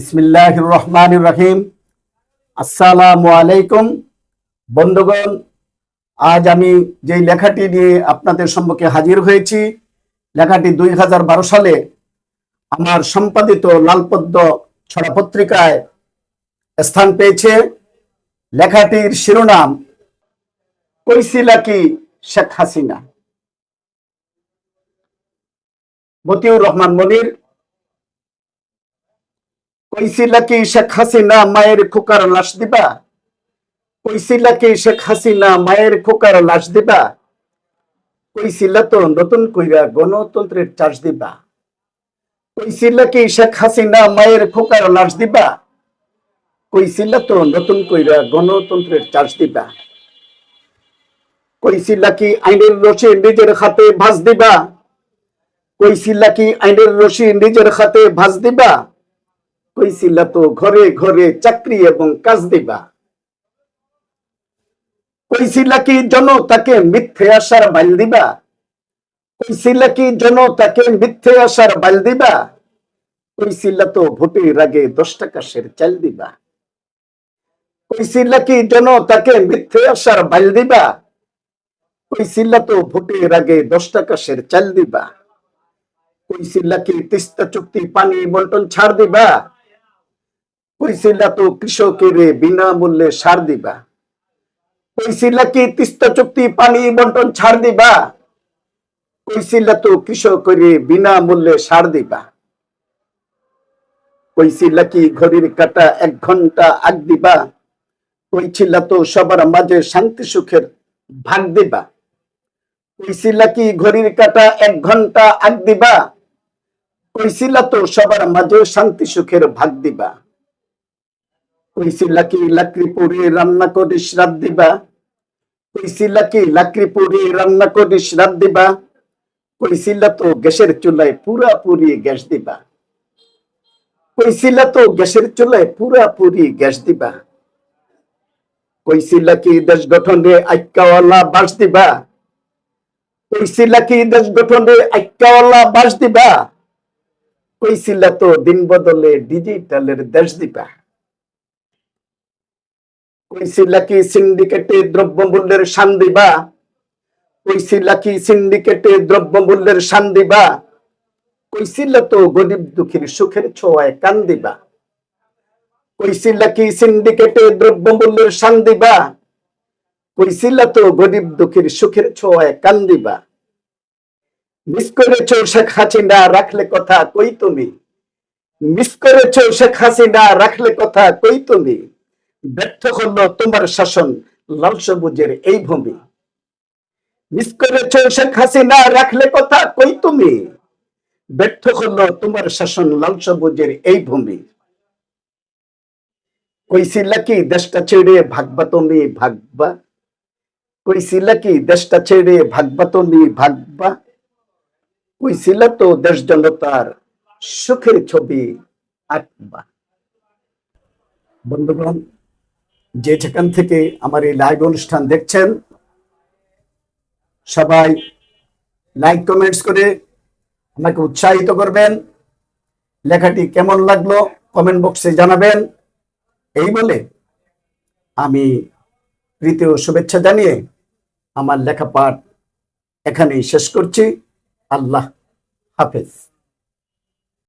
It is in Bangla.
ইসমিল্লাহ রহমান রহিম আসসালামু আলাইকুম। বন্ধুগণ, আজ আমি যে লেখাটি নিয়ে আপনাদের সম্মুখে হাজির হয়েছি, লেখাটি দুই হাজার বারো সালে আমার সম্পাদিত লালপদ্ম ছড়া পত্রিকায় স্থান পেয়েছে। লেখাটির শিরোনাম, কৈশিলা কি শেখ হাসিনা? মতিউর রহমান মনির কইছিলা কি শেখ হাসিনা মায়ের খোকার লাশ দিবা? কইছিলা কি শেখ হাসিনা মায়ের খোকার লাশ দিবা? কইছিলা তো নতুন কইরা গণতন্ত্রের চার্জ দিবা। কইছিলা কি শেখ হাসিনা মায়ের খোকার লাশ দিবা? কইছিলা তো নতুন কইরা গণতন্ত্রের চার্জ দিবা। কইছিলা কি আইনের রশি নিজের হাতে ভাঁজ দিবা? কইছিলা কি আইনের রশি নিজের হাতে ভাঁজ দিবা? কইছিলা তো ঘরে ঘরে চাকরি এবং কাজ দিবা। কইছিলা কি জনতাকে মিথ্যে আসার বাইল দিবা? কইছিলা কি জনতাকে মিথ্যে আসার বাইল দিবা? কইছিলা তো ভোটের আগে দশ টাকা সের চাল দিবা। কইছিলা কি জনতাকে মিথ্যে আসার বাইল দিবা? কইছিলা তো ভোটের আগে দশ টাকা সের চাল দিবা। কইছিলা কি তিস্তা চুক্তি পানি বন্টন ছাড় দিবা? কইছিলা তো কৃষকের বিনামূল্যে সার দিবা? কইছিলা কি তিস্তা চুক্তি পানি বন্টন ছাড় দিবা? কইছিলা তো কৃষকের বিনামূল্যে সার দিবা? কইছিলা কি ঘড়ির কাটা এক ঘণ্টা আগ দিবা? কইছিলা তো সবার মাঝে শান্তি সুখের ভাগ দিবা? কইছিলা কি ঘড়ির কাটা এক ঘণ্টা আগ দিবা? কইছিলা তো সবার মাঝে শান্তি সুখের ভাগ দিবা? কইছিলা লাকি, লাকড়ি পুড়ে রান্না করে শ্রাদ দিবা। কইছিলা কি লাকড়ি পুড়ে রান্না করে শ্রাদ দিবা। কইছিলা তো গ্যাসের চুলায় পুরা পুরি গ্যাস দিবা। কইছিলা তো গ্যাসের চুলায় পুরা পুরি গ্যাস দিবা। কইছিলা কি দেশ গঠনে আইক্কাওয়ালা বাস দিবা। কইছিলা কি দেশ গঠনে আইক্কাওয়ালা বাস দিবা। কইছিলা তো দিন বদলে ডিজিটালের দেশ দিবা। কইছিলা কি সিন্ডিকেটে দ্রব্যমূল্যের শান দিবা? কইছিলা কি সিন্ডিকেটে দ্রব্যমূল্যের শান দিবা? কইছিলা তো গরিব দুঃখীর সুখের ছোঁয়ায় কান দিবা। কইছিলা কি সিন্ডিকেটে দ্রব্যমূল্যের শান দিবা? কইছিলা তো গরিব দুঃখীর সুখের ছোঁয়ায় কান দিবা। মিস করেছ শেখ হাসিনা, রাখলে কথা কই তুমি? মিস করেছ শেখ হাসিনা, রাখলে কথা কই তুমি? ব্যর্থ হলো তোমার শাসন, লাল সবুজের এই ভূমি। মিস করেছ শেখ হাসিনা, রাখলে কথা কই তুমি? ব্যর্থ তোমার শাসন, লাল সবুজের এই ভূমি। কি দেশটা ছেড়ে ভাগবা তুমি ভাগবা? কইছিলা কি দেশটা ছেড়ে ভাগবা তুমি ভাগবা? তো দেশ জনতার সুখের ছবি আঁকবা। বন্ধুগণ যে যেখান থেকে আমার এই লাইভ অনুষ্ঠান দেখছেন, সবাই লাইক কমেন্টস করে আমাকে উৎসাহিত করবেন। লেখাটি কেমন লাগল কমেন্ট বক্সে জানাবেন। এই বলে আমি প্রীতি ও শুভেচ্ছা জানিয়ে আমার লেখা পাঠ এখানেই শেষ করছি। আল্লাহ হাফেজ।